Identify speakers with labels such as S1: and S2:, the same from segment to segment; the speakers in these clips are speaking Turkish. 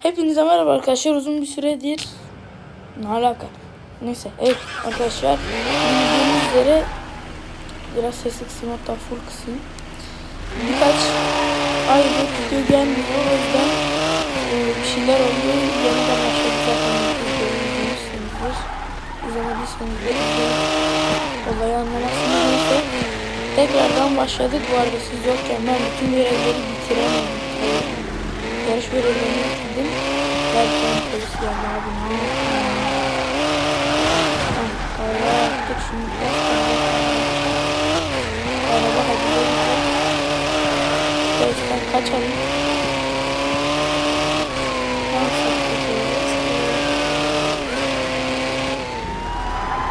S1: Hepinize merhaba arkadaşlar. Uzun bir süredir ne alaka? Neyse. Evet arkadaşlar. Bildiğiniz üzere biraz sesi kısayım hatta full kısayım. Birkaç aydır video gelmiyor. O yüzden e, bir şeyler oluyor. Yeniden başladık zaten. Videoyu. İzlemediyseniz de. Olayı anlamasını neyse. Tekrardan başladık. Bu arada siz yokken ben bütün görevleri bitiremedim. Yarış görevlerini bitirdim. Derken polis geldi abi ne yapayım? Karar yaptık şimdi Araba hadi Polisden kaçalım. Ne yapsak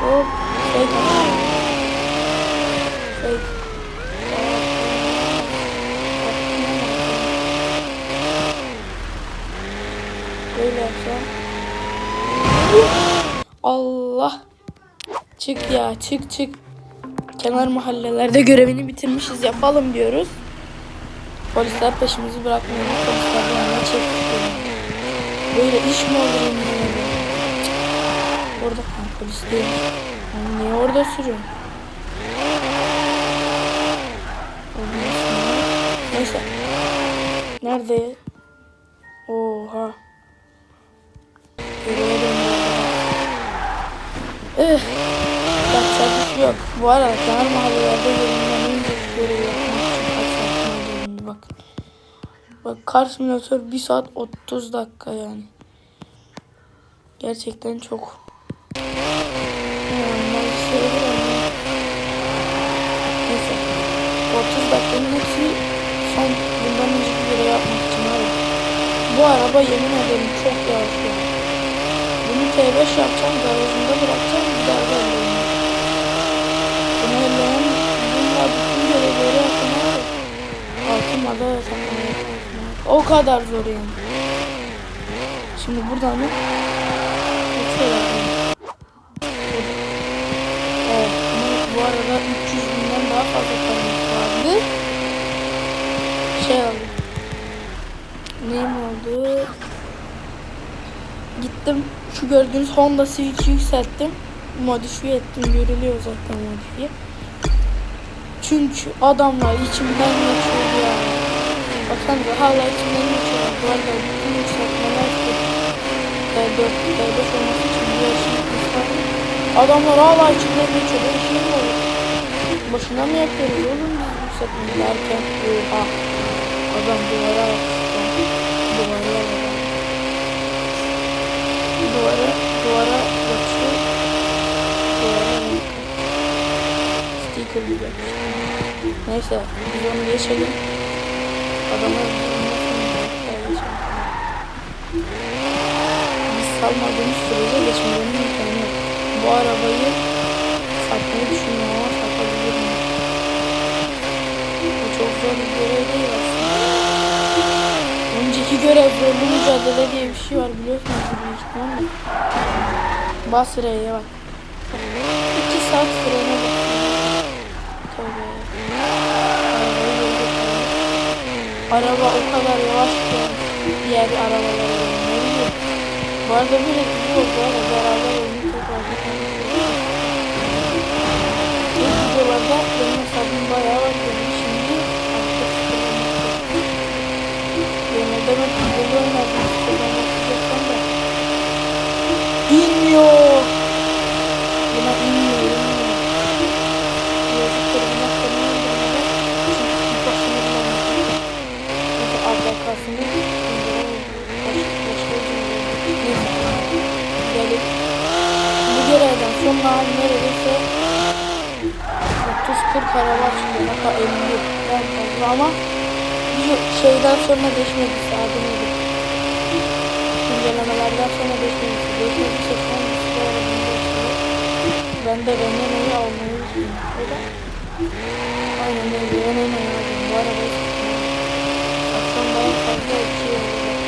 S1: Hop. Fake. Fake. Böyle yapsam. Allah. Çık ya çık çık. Kenar mahallelerde görevini bitirmişiz yapalım diyoruz. Polisler peşimizi bırakmıyor. Polisler yanına çektik. Böyle iş mi olur eminim. Orada ha, polis değil. Yani niye orada sürüyorsun? Neyse. Nerede? Bu arada kenar mahallelerde önce görevi yapmak için kaç saat bak. Bak kar simülatör 1 saat 30 dakika yani. Gerçekten çok. Yani ama. Neyse. 30 dakikanın hepsi son bundan önceki görevi yapmak için. Bu araba yemin ederim çok yavaş ya. Bunu T5 yapacağım, garajında bırakacağım, bir daha da elleyeyim. Bunu elleyen, bununla görevleri yapın abi. Altın madalya takmaya O kadar zor yani. Şimdi buradan mı? Evet, bu arada 300 binden daha fazla paramız vardı. Şey aldım. Neyim oldu? Gittim şu gördüğünüz Honda Civic'i yükselttim. Modifiye ettim. Görülüyor zaten modifiye. Çünkü adamlar içimden geçiyor ya. Baksanıza hala içimden geçiyorlar. Bu arada bütün yükseltmeler şu T4, T5 olması için bir yapmışlar. Adamlar hala içimden geçiyor. Ben şey olur? Boşuna mı yapıyoruz oğlum biz yükseltmeyi derken? Oha. Adam duvara yapıştı. Duvara yapıştı duvara duvara yapıştı. Duvara sticker gibi yapıştı. Neyse biz onu geçelim. Adama biz salmadığımız sürece geçmelerinin imkanı yok. Bu arabayı satmayı düşünüyorum ama satabilirim. Bu çok zor bir görev değil aslında. Önceki görev zorlu mücadele diye bir şey var biliyorsunuz büyük ihtimalle. Bas R'ye bak. 2 saat frene bak. Araba o kadar yavaş ki diğer arabalara ne bileyim. Bu arada böyle iyi oldu ara beraber oyunu toparladık. İlk videolarda benim hesabım bayağı var dedim. Şimdi artık sıfırlamak Genelde ben hızlı oynadım. Sıfırdan bakacaksan da. İnmiyor. Buna inmiyor. inmiyor. Yazıktır bu nokta ne indirmeden. Çünkü ilk başını bulamadım. Mesela APK'sını indiremedim. Başka başka Neyse. Gidelim. Bu görevden sonra neredeyse 30-40 araba çıkıyor. Hatta 50 en fazla ama bir şeyden sonra değişmedi adını güncellemelerden sonra şu an bir sürü arabamda çıkıyor ben de Renault'u almayı düşünüyorum aynen öyle Renault'u aldım bu arabayı satsam daha fazla iki yıl olacak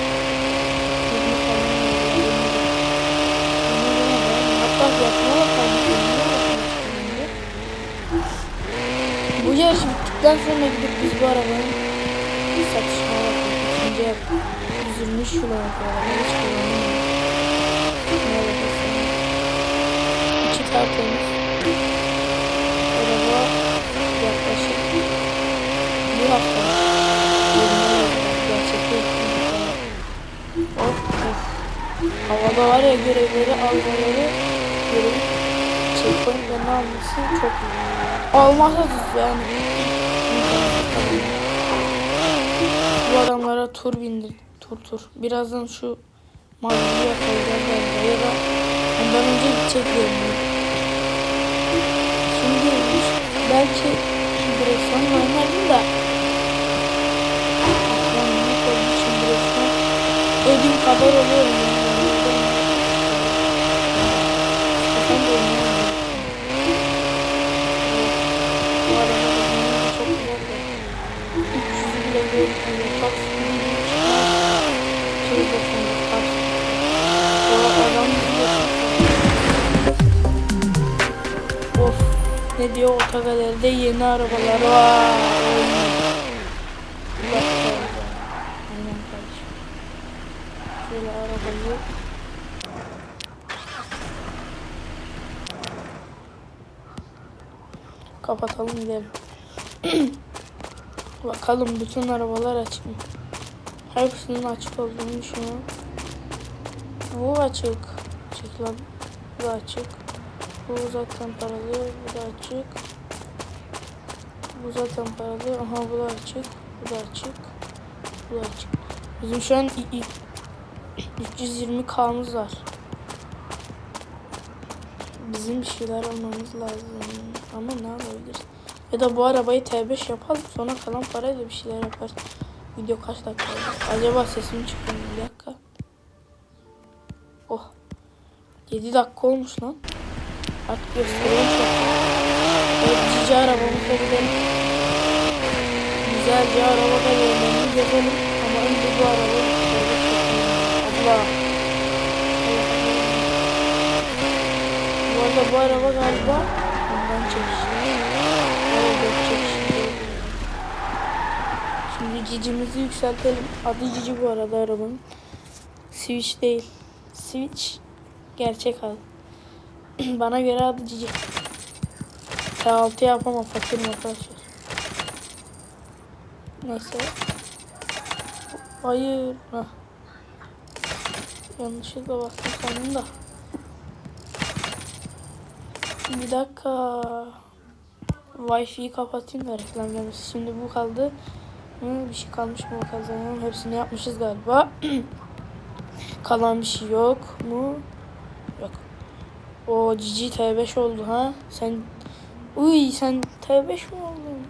S1: 20 falan yıl hatta fiyatına bakalım bu yarış bittikten sonra gidip biz bu arabanın satışına bakalım. İkinci el. 150 323 kilometre araba hiç kullanamıyorum. Ne arabası? İçi tertemiz. Araba yaklaşık bir hafta. Yoluna gerçekte Of of. Havada var ya görevleri almaları görevi checkpointlerini alması çok iyi. Almazsa yani. Bu adamlara tur bindir. Tur tur. Birazdan şu maviyi yakalayacağız galiba ya da ondan önce gidecek yerine. Şimdi belki direksiyon olduğu için direksiyon ödüm kadar oluyor yani. Ne diyor otogaleride yeni arabalar var. Aynen kardeşim. Şöyle arabayı kapatalım gidelim. Bakalım bütün arabalar açık mı? Hepsinin açık olduğunu düşünüyorum. Bu açık. Lan. Bu açık. Bu zaten paralı. Bu da açık. Bu zaten paralı. Aha bu da açık. Bu da açık. Bu da açık. Bizim şu an i- i- 320k'mız var. Bizim bir şeyler almamız lazım. Ama ne alabiliriz? Ya da bu arabayı T5 yapalım. Sonra kalan parayla bir şeyler yaparız. Video kaç dakika oldu? Acaba sesim çıkıyor mu? Bir dakika. Oh. 7 dakika olmuş lan. Artık gösteriyorum çok. Evet cici arabamızla gidelim. Güzel bir arabada yemeğini gezelim. Ama önce bu arabayı T5 yapalım. Allah. Allah Allah. Bu arada bu araba galiba ondan çekişli. Araba çekişli. Şimdi cicimizi yükseltelim. Adı cici bu arada arabanın. Switch değil. Switch gerçek adı. Bana göre adı cici. T6 yapamam fakirim arkadaşlar. Neyse. Hayır. Hah. Yanlışlıkla bastım sandım da. Bir dakika. Wi-Fi'yi kapatayım da reklam gelmesin. Şimdi bu kaldı. Hı, bir şey kalmış mı bakalım. Hepsini yapmışız galiba. Kalan bir şey yok mu? O cici T5 oldu ha. Sen Uy sen T5 mi oldun?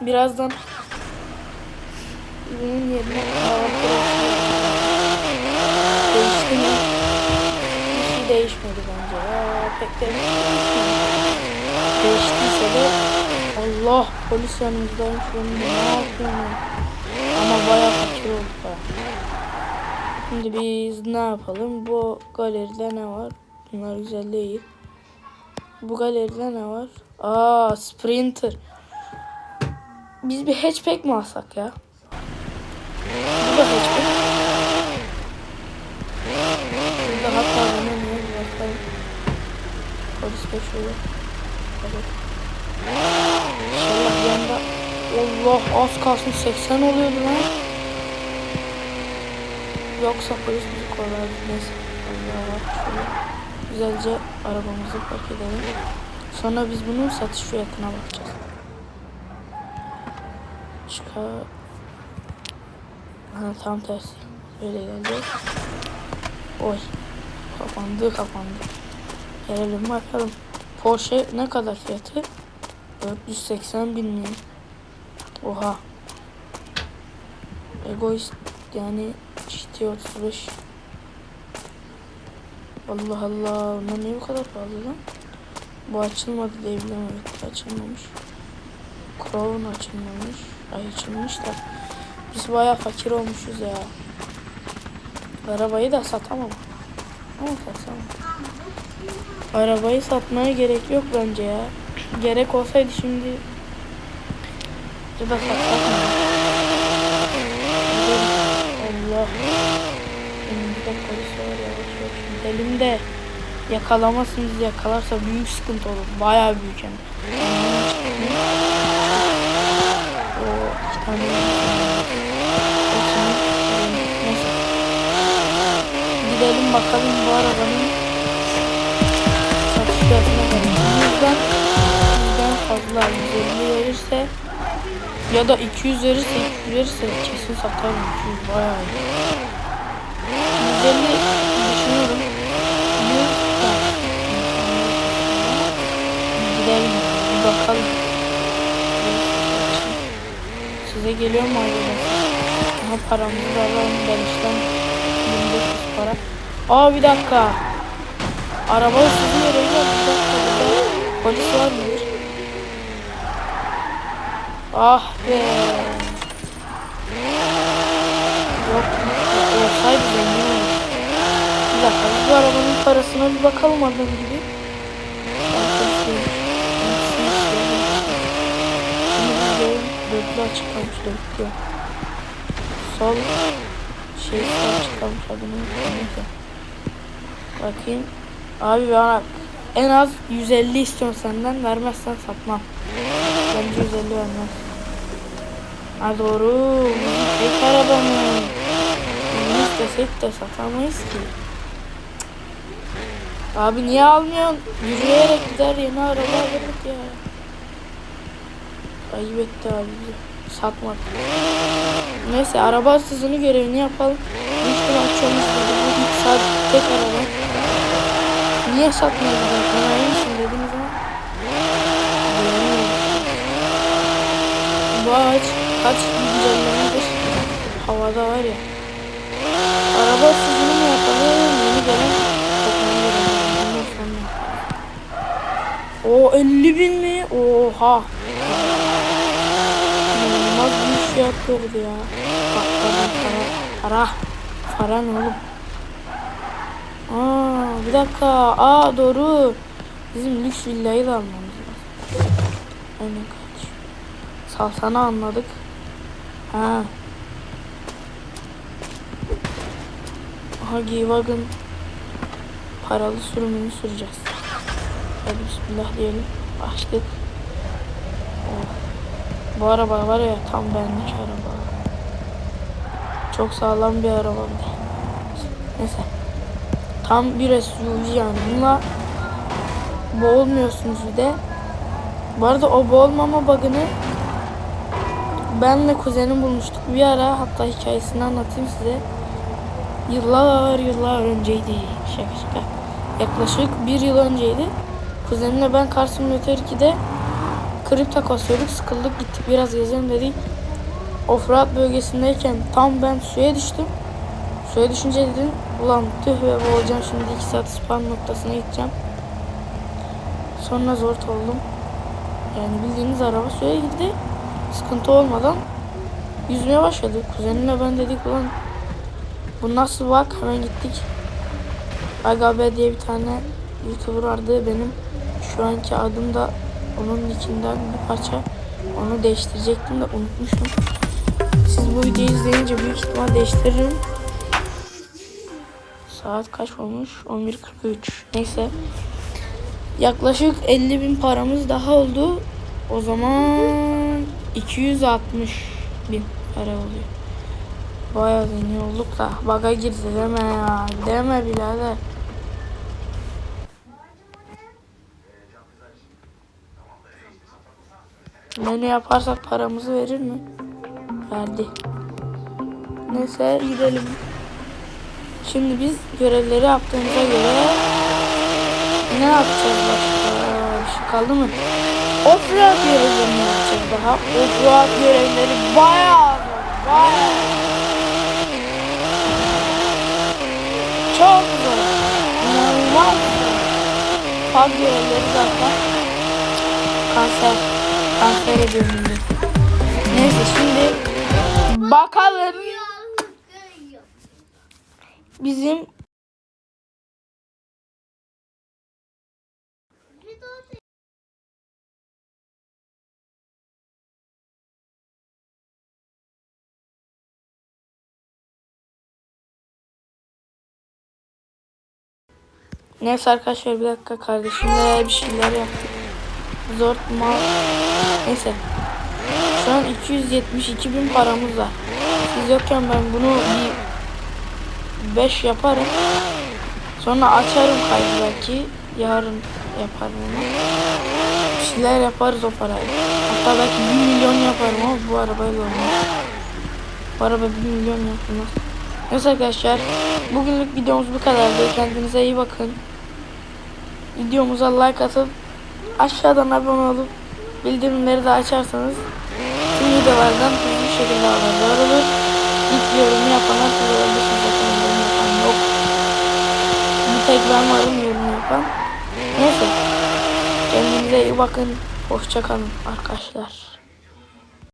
S1: Birazdan bunun yerine değişti mi? Bir şey değişmedi bence ya. Pek de. Değiştiyse de Allah polis yanımızdaymış benim ne yapıyorum? Ama bayağı fakir olduk ha. Şimdi biz ne yapalım? Bu galeride ne var? Bunlar güzel değil. Bu galeride ne var? Aa Sprinter. Biz bir hatchback mi alsak ya? Bu da hatchback. Burada hatta bir bakalım. Polis şöyle. Hadi. İnşallah bir anda Allah az kalsın 80 oluyordu lan. Yoksa polis bizi kovalar neyse. Allah şöyle güzelce arabamızı park edelim. Sonra biz bunun satış fiyatına bakacağız. Çıkar. Ha, tam tersi. Böyle geldi. Oy. Kapandı kapandı. Gelelim bakalım. Porsche ne kadar fiyatı? 480 bin mi? Oha. Egoist yani GT 35. Allah Allah. Bunlar niye bu kadar pahalı lan? Bu açılmadı diye biliyorum. Evet açılmamış. Crown açılmamış. Ay açılmış da. Biz bayağı fakir olmuşuz ya. Arabayı da satamam. Ama satsam. Arabayı satmaya gerek yok bence ya. Gerek olsaydı şimdi ya da satsak. Allah Polis var yavaş yavaş gidelim de yakalamasın bizi yakalarsa büyük sıkıntı olur. Bayağı büyük hem. O iki tane. Gidelim bakalım bu arabanın satış fiyatına. Yüzden, yüzden fazla 150 verirse ya da 200 verirse 200 verirse kesin satarım 200 bayağı iyi. 150 düşünüyorum. 100 da. Gidelim bir bakalım. Size geliyor mu acaba? Aha paramızı da alalım ben işten 2500 para. Aa bir dakika. Araba hırsızı burada polis var mıdır? Ah be. Yok olsaydı zengin dakika bu arabanın parasına bir bakalım adam gibi. Dörtlü açık dörtlü. Sol şey açık kalmış. Bakayım. Abi bana en az 150 istiyorum senden vermezsen satmam. Bence 150 vermez. Ha doğru. Tek araba mı? Bunu istesek de satamayız ki. Abi niye almıyorsun? Yürüyerek gider yeni araba alırdık ya. Ayıp etti abi. Satmadı. Neyse araba hırsızını görevini yapalım. İhtimal çoğumuz burada. Bu ilk saat tek araba. Niye satmıyor da? Ben aynı şey ama. Beğenmiyorum. Bu ağaç kaç güncellemedir? Havada var ya. Araba hırsızını mı yapalım? Yeni gelen toplamı görelim. Ondan sonra yapalım. O 50 bin mi? Oha. İnanılmaz büyük fiyat verdi ya. Bak para para. Para. Ne oğlum? Aa bir dakika. Aa doğru. Bizim lüks villayı da almamız lazım. Aynen kardeşim. Salsana anladık. Ha. Aha G-Wagon paralı sürümünü süreceğiz. Hadi bismillah diyelim. Açtık. Oh. Bu araba var ya tam benlik araba. Çok sağlam bir araba. Neyse. Tam bir SUV yani. Bununla boğulmuyorsunuz bir de. Bu arada o boğulmama bug'ını benle kuzenim bulmuştuk bir ara. Hatta hikayesini anlatayım size. Yıllar yıllar önceydi. Şaka şaka. Yaklaşık bir yıl önceydi. Kuzenimle ben Kar Simulator 2'de kripto kasıyorduk. Sıkıldık gittik biraz gezelim dedik. Offroad bölgesindeyken tam ben suya düştüm. Suya düşünce dedim ulan tüh be boğulacağım şimdi 2 saat spawn noktasına gideceğim. Sonra zor oldum. Yani bildiğiniz araba suya girdi. Sıkıntı olmadan yüzmeye başladık. Kuzenimle ben dedik ulan bu nasıl bak hemen gittik. Agabe diye bir tane YouTuber vardı benim. Şu anki adım da onun nickinden bir parça. Onu değiştirecektim de unutmuşum. Siz bu videoyu izleyince büyük ihtimal değiştiririm. Saat kaç olmuş? 11.43. Neyse. Yaklaşık 50 bin paramız daha oldu. O zaman 260 bin para oluyor. Bayağı zengin olduk da baga girdi deme ya. Deme birader. Menü yaparsak paramızı verir mi? Verdi. Neyse gidelim. Şimdi biz görevleri yaptığımıza göre ne yapacağız başka? Bir şey kaldı mı? Offroad görevlerini yapacağız daha. Offroad görevleri bayağı. Bayağı. Çok zor. İnanılmaz zor. Pub görevleri zaten kanser transfer ediyorum. Neyse şimdi bakalım. Bizim Neyse arkadaşlar bir dakika kardeşimle ee, bir şeyler yaptık. Zor mal. Neyse. Şu an 272 bin paramız var. Siz yokken ben bunu bir 5 yaparım. Sonra açarım kaydı belki. Yarın yaparım onu. Bir şeyler yaparız o parayı. Hatta belki 1 milyon yaparım ama bu arabayla olmaz. Bu araba 1 milyon yapılmaz. Neyse arkadaşlar bugünlük videomuz bu kadardı. Kendinize iyi bakın. Videomuza like atıp aşağıdan abone olup bildirimleri de açarsanız tüm videolardan hızlı şekilde haberdar olur. İlk yorumu yapanlar siz olabilirsiniz zaten yorum yapan yok. Bir tek ben varım yorum yapan. Neyse. Kendinize iyi bakın. Hoşçakalın arkadaşlar.